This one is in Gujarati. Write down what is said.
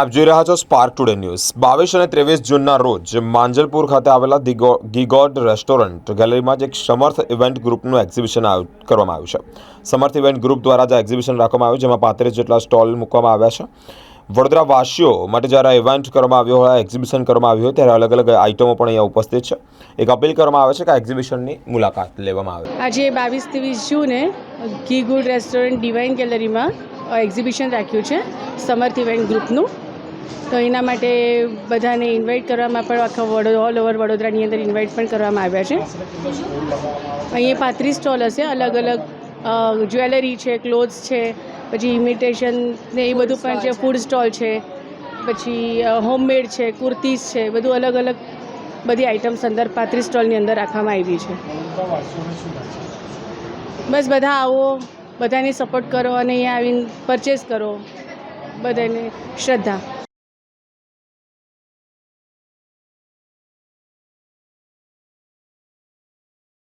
આપ જોઈ રહ્યા છો સ્પાર્ક ટુડે ન્યૂઝ બાવીસ અને ત્રેવીસ જૂનના રોજ માંજલપુર ખાતે આવેલા ગીગોડ રેસ્ટોરન્ટ ગેલેરીમાં જ એક સમર્થ ઇવેન્ટ ગ્રુપનું એક્ઝિબિશન કરવામાં આવ્યું છે. સમર્થ ઇવેન્ટ ગ્રુપ દ્વારા જ એક્ઝિબિશન રાખવામાં આવ્યું, જેમાં પાંત્રીસ જેટલા સ્ટોલ મૂકવામાં આવ્યા છે. વડોદરા વાસીઓ માટે જ્યારે ઇવેન્ટ કરવામાં આવ્યો હોય એક્ઝિબિશન કરવામાં આવ્યું હોય, ત્યારે અલગ અલગ આઇટમો પણ અહીંયા ઉપસ્થિત છે. એક અપીલ કરવામાં આવે છે કે એક્ઝિબિશનની મુલાકાત લેવામાં આવે. આજે બાવીસ ત્રેવીસ જૂને ગુડ રેસ્ટોરન્ટ ડિવાઇન ગેલેરીમાં એક્ઝિબિશન રાખ્યું છે, સમર્થ ઇવેન્ટ ગ્રુપનું. તો એના માટે બધાને ઇન્વાઇટ કરવામાં પણ આખા વડો ઓલ ઓવર વડોદરાની અંદર ઇન્વાઇટ પણ કરવામાં આવ્યા છે. અહીંયા પાંત્રીસ સ્ટોલ હશે અલગ અલગ જ્વેલરી છે ક્લોથ્સ છે, પછી ઇમિટેશન ને એ બધું પણ છે ફૂડ સ્ટોલ છે, પછી હોમમેડ છે કુર્તીઝ છે, બધું અલગ અલગ બધી આઇટમ્સ અંદર પાંત્રીસ સ્ટોલની અંદર રાખવામાં આવી છે. બસ બધા આવો, બધાને સપોર્ટ કરો અને અહીંયા આવીને પરચેસ કરો. બધાને શ્રદ્ધા.